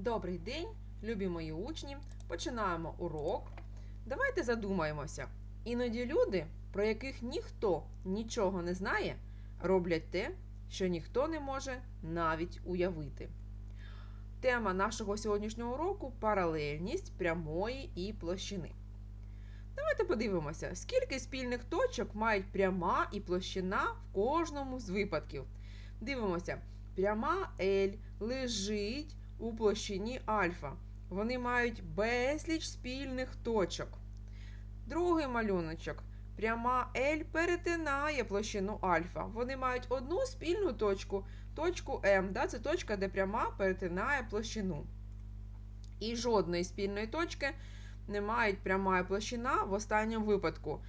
Добрий день, любі мої учні. Починаємо урок. Давайте задумаємося. Іноді люди, про яких ніхто нічого не знає, роблять те, що ніхто не може навіть уявити. Тема нашого сьогоднішнього уроку паралельність прямої і площини. Давайте подивимося, скільки спільних точок мають пряма і площина в кожному з випадків. Дивимося, пряма L лежить у площині альфа. Вони мають безліч спільних точок. Другий малюночок. Пряма L перетинає площину альфа. Вони мають одну спільну точку, точку М. Да? Це точка, де пряма перетинає площину. І жодної спільної точки не мають пряма і площина в останньому випадку.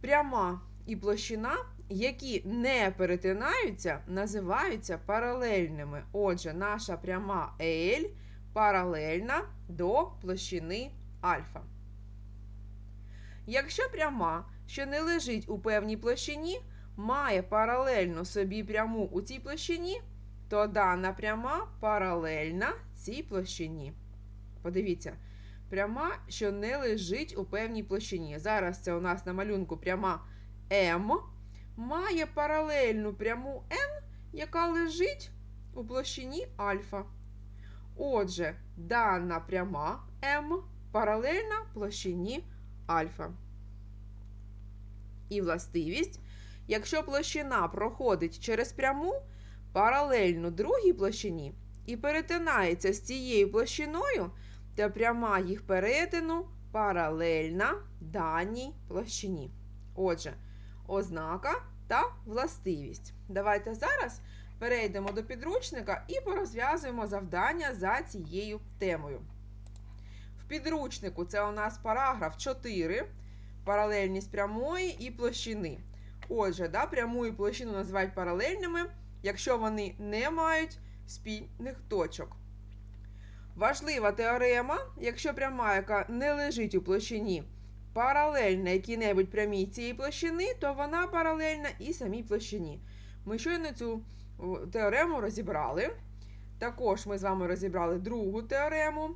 Пряма і площина, які не перетинаються, називаються паралельними. Отже, наша пряма L паралельна до площини альфа. Якщо пряма, що не лежить у певній площині, має паралельну собі пряму у цій площині, то дана пряма паралельна цій площині. Подивіться, пряма, що не лежить у певній площині. Зараз це у нас на малюнку пряма М, має паралельну пряму N, яка лежить у площині альфа. Отже, дана пряма М паралельна площині альфа. І властивість, якщо площина проходить через пряму паралельну другій площині і перетинається з цією площиною, то пряма їх перетину паралельна даній площині. Отже, ознака та властивість. Давайте зараз перейдемо до підручника і порозв'язуємо завдання за цією темою. В підручнику це у нас параграф 4, паралельність прямої і площини. Отже, да, пряму і площину називають паралельними, якщо вони не мають спільних точок. Важлива теорема, якщо пряма, яка не лежить у площині, паралельна якій-небудь прямій цієї площини, то вона паралельна і самій площині. Ми щойно цю теорему розібрали. Також ми з вами розібрали другу теорему.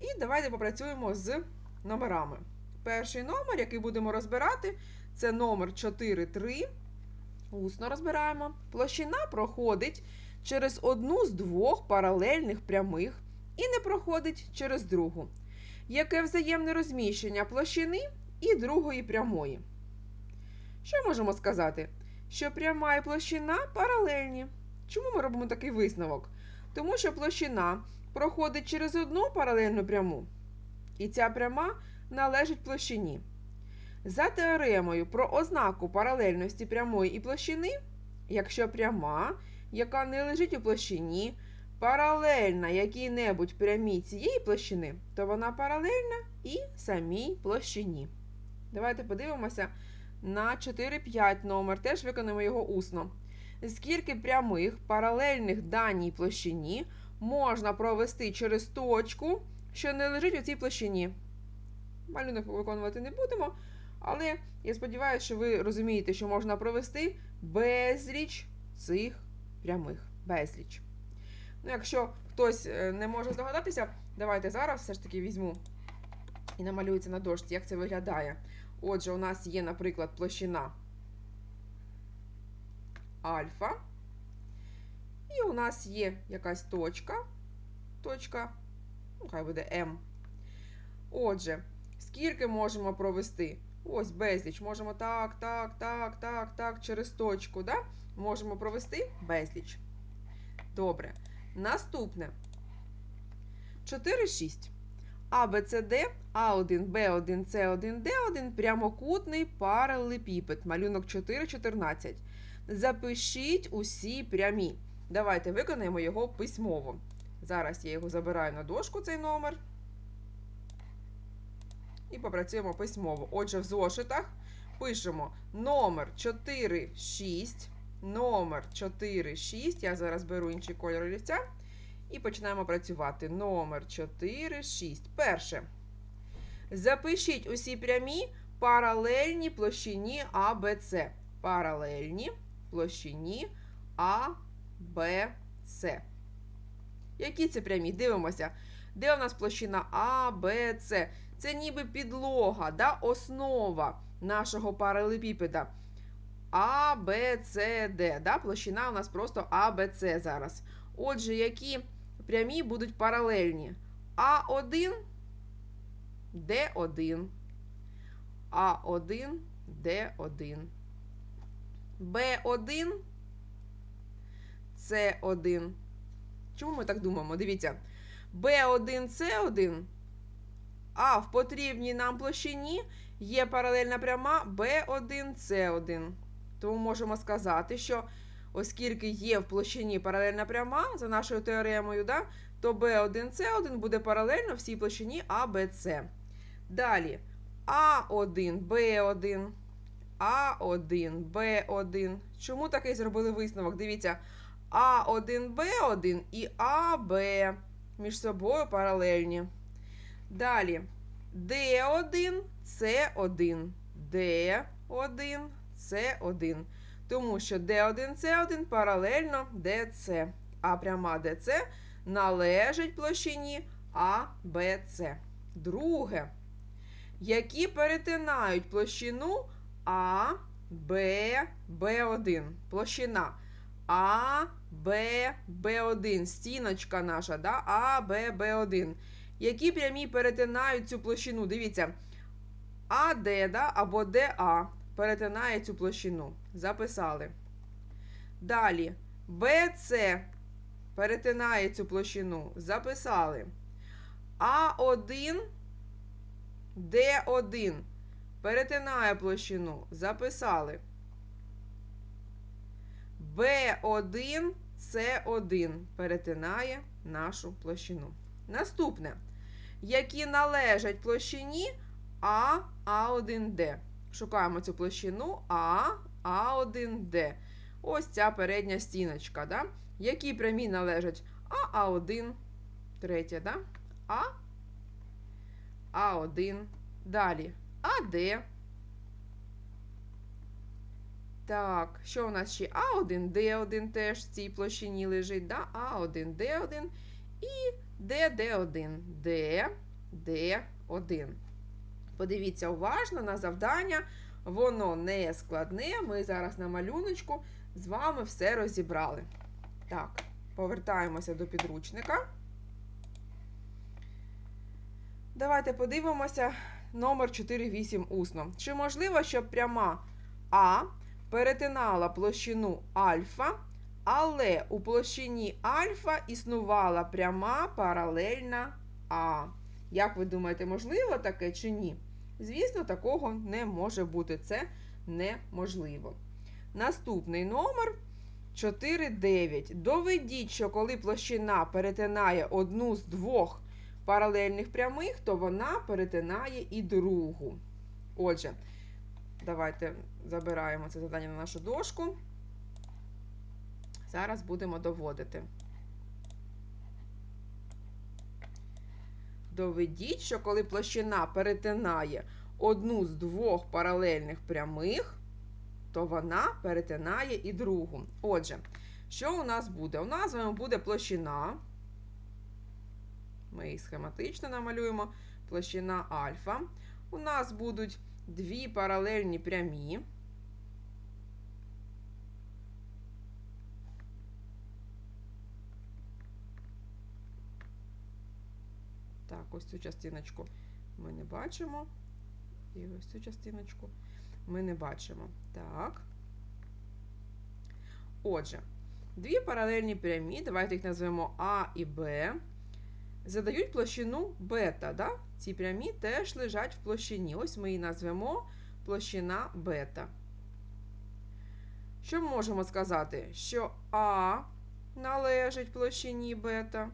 І давайте попрацюємо з номерами. Перший номер, який будемо розбирати, це номер 4,3. Усно розбираємо. Площина проходить через одну з двох паралельних прямих і не проходить через другу. Яке взаємне розміщення площини і другої прямої? Що можемо сказати? Що пряма і площина паралельні. Чому ми робимо такий висновок? Тому що площина проходить через одну паралельну пряму, і ця пряма належить площині. За теоремою про ознаку паралельності прямої і площини, якщо пряма, яка не лежить у площині, паралельна якій-небудь прямій цієї площини, то вона паралельна і самій площині. Давайте подивимося на 4-5 номер, теж виконаємо його усно. Скільки прямих паралельних даній площині можна провести через точку, що не лежить у цій площині? Малюнок виконувати не будемо, але я сподіваюся, що ви розумієте, що можна провести безліч цих прямих. Безліч. Ну, якщо хтось е, не може здогадатися, давайте зараз все ж таки візьму і намалюю це на дошці, як це виглядає. Отже, у нас є, наприклад, площина альфа. І у нас є якась точка. Точка, ну, хай буде М. Отже, скільки можемо провести? Ось безліч. Можемо так, так, так, так, так, через точку. да? Можемо провести безліч. Добре. Наступне. 4, 6. А, Б, С, Д, А1, Б1, С1, Д1 прямокутний паралелепіпед. Малюнок 4, 14. Запишіть усі прямі. Давайте виконаємо його письмово. Зараз я його забираю на дошку, цей номер. І попрацюємо письмово. Отже, в зошитах пишемо номер 4, 6. Номер 4, 6. Я зараз беру інший кольор олівця. І починаємо працювати. Номер 4, 6. Перше. Запишіть усі прямі паралельні площині А, Б, С. Паралельні площині А, С. Які це прямі? Дивимося. Де у нас площина А, Б, С? Це ніби підлога, да? основа нашого паралелепіпеда. А, Б, С, Д. Да? Площина у нас просто А, Б, С зараз. Отже, які прямі будуть паралельні? А1, Д1. А1, Д1. Б1, С1. Чому ми так думаємо? Дивіться. Б1, С1, а в потрібній нам площині є паралельна пряма B1, C1. Тому можемо сказати, що оскільки є в площині паралельна пряма за нашою теоремою, да, то B1, C1 буде паралельно всій площині ABC. Далі А1, Б1, А1, Б1. Чому такий зробили висновок? Дивіться, А1, Б1 і АБ між собою паралельні. Далі D1, C1, D1, C1. Тому що D1, C1 паралельно DC, а пряма DC належить площині ABC. Друге. Які перетинають площину А, Б, Б1. Площина А, Б, Б1. Стіночка наша, да? А, Б, Б1 які прямі перетинають цю площину. Дивіться, АД да, або ДА перетинає цю площину. Записали. Далі БЦ перетинає цю площину. Записали. А1, Д1 перетинає площину. Записали. Б1, С1 перетинає нашу площину. Наступне. Які належать площині А, А1Д. Шукаємо цю площину А, А1Д. Ось ця передня стіночка. Да? Які прямі належать А, А1, третя, да? А, А1. Далі АД. Так, що у нас ще? А1, Д1 теж в цій площині лежить. Да? А1, Д1 і Д, Д1, Д, Д1. Подивіться уважно на завдання. Воно не складне. Ми зараз на малюночку з вами все розібрали. Так, повертаємося до підручника. Давайте подивимося номер 48 усно. Чи можливо, щоб пряма А перетинала площину альфа але у площині альфа існувала пряма паралельна А. Як ви думаєте, можливо таке чи ні? Звісно, такого не може бути. Це неможливо. Наступний номер 4,9. Доведіть, що коли площина перетинає одну з двох паралельних прямих, то вона перетинає і другу. Отже, давайте забираємо це завдання на нашу дошку. Зараз будемо доводити. Доведіть, що коли площина перетинає одну з двох паралельних прямих, то вона перетинає і другу. Отже, що у нас буде? У нас з вами буде площина. Ми її схематично намалюємо. Площина альфа. У нас будуть дві паралельні прямі. Так, ось цю частиночку ми не бачимо. І ось цю частиночку ми не бачимо. Так. Отже, дві паралельні прямі, давайте їх назвемо А і Б. Задають площину бета. Да? Ці прямі теж лежать в площині. Ось ми її назвемо площина бета. Що ми можемо сказати? Що А належить площині бета.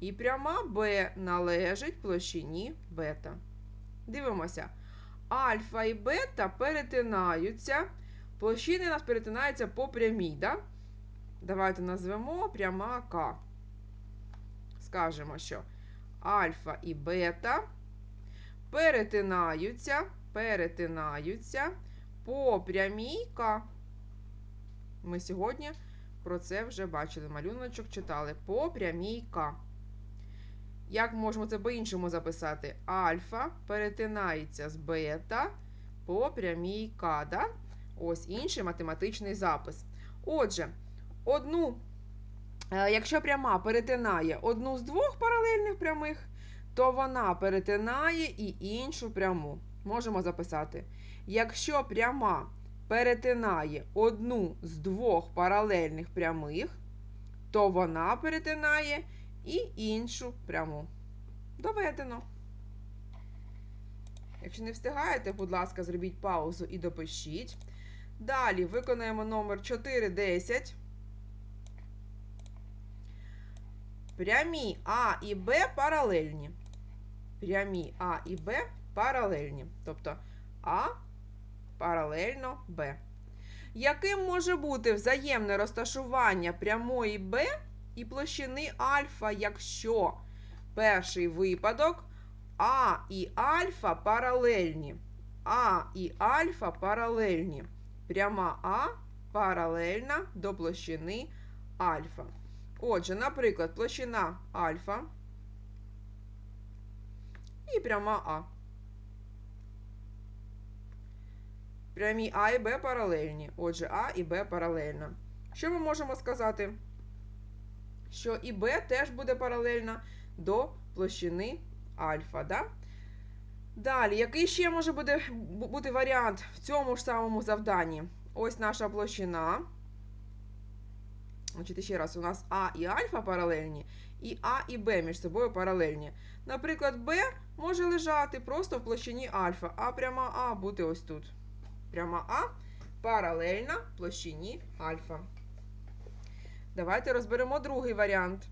І пряма Б належить площині бета. Дивимося. Альфа і бета перетинаються. Площини у нас перетинаються по прямій. Да? Давайте назвемо пряма К. Скажемо, що альфа і бета перетинаються, перетинаються по прямій К. Ми сьогодні про це вже бачили. Малюночок читали. По прямій К. Як можемо це по-іншому записати? Альфа перетинається з бета по прямій К. Да? Ось інший математичний запис. Отже, одну, е, якщо пряма перетинає одну з двох паралельних прямих, то вона перетинає і іншу пряму. Можемо записати. Якщо пряма перетинає одну з двох паралельних прямих, то вона перетинає і іншу пряму. Доведено. Якщо не встигаєте, будь ласка, зробіть паузу і допишіть. Далі виконаємо номер 410. Прямі А і Б паралельні. Прямі А і Б паралельні. Тобто А паралельно Б. Яким може бути взаємне розташування прямої Б і площини альфа, якщо перший випадок А і альфа паралельні. А і альфа паралельні. Пряма А паралельна до площини альфа. Отже, наприклад, площина альфа і пряма А. Прямі А і Б паралельні. Отже, А і Б паралельно. Що ми можемо сказати? Що і Б теж буде паралельна до площини альфа. Да? Далі, який ще може бути, бути варіант в цьому ж самому завданні? Ось наша площина. Значить, ще раз, у нас А і альфа паралельні, і А і Б між собою паралельні. Наприклад, Б може лежати просто в площині альфа, а пряма А бути ось тут. Пряма А паралельна площині альфа. Давайте розберемо другий варіант.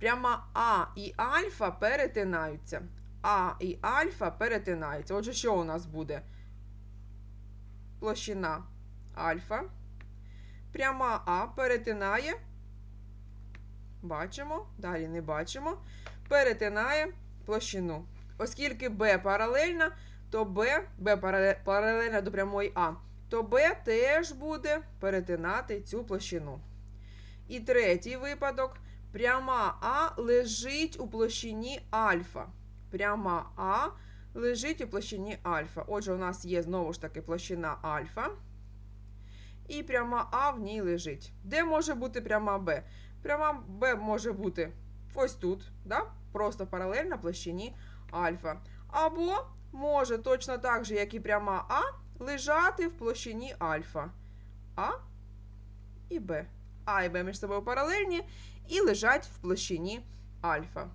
Пряма А і альфа перетинаються. А і альфа перетинаються. Отже, що у нас буде? Площина альфа. Пряма А перетинає. Бачимо, далі не бачимо. Перетинає площину. Оскільки Б паралельна, то Б, Б паралельна до прямої А, то Б теж буде перетинати цю площину. І третій випадок. Пряма А лежить у площині альфа. Пряма А лежить у площині альфа. Отже, у нас є знову ж таки площина альфа. І пряма А в ній лежить. Де може бути пряма Б? Пряма Б може бути ось тут, да? просто паралельно площині альфа. Або може точно так же, як і пряма А, лежати в площині альфа. А і Б. А і Б між собою паралельні і лежать в площині альфа.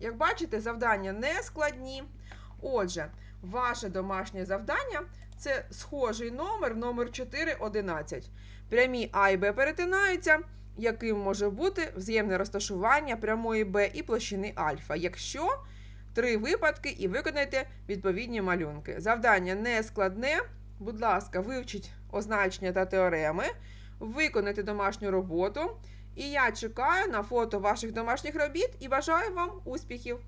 Як бачите, завдання не складні. Отже, ваше домашнє завдання це схожий номер, номер 411. Прямі А і Б перетинаються, яким може бути взаємне розташування прямої Б і площини альфа, якщо три випадки і виконайте відповідні малюнки. Завдання не складне. Будь ласка, вивчіть означення та теореми, виконайте домашню роботу. І я чекаю на фото ваших домашніх робіт і бажаю вам успіхів!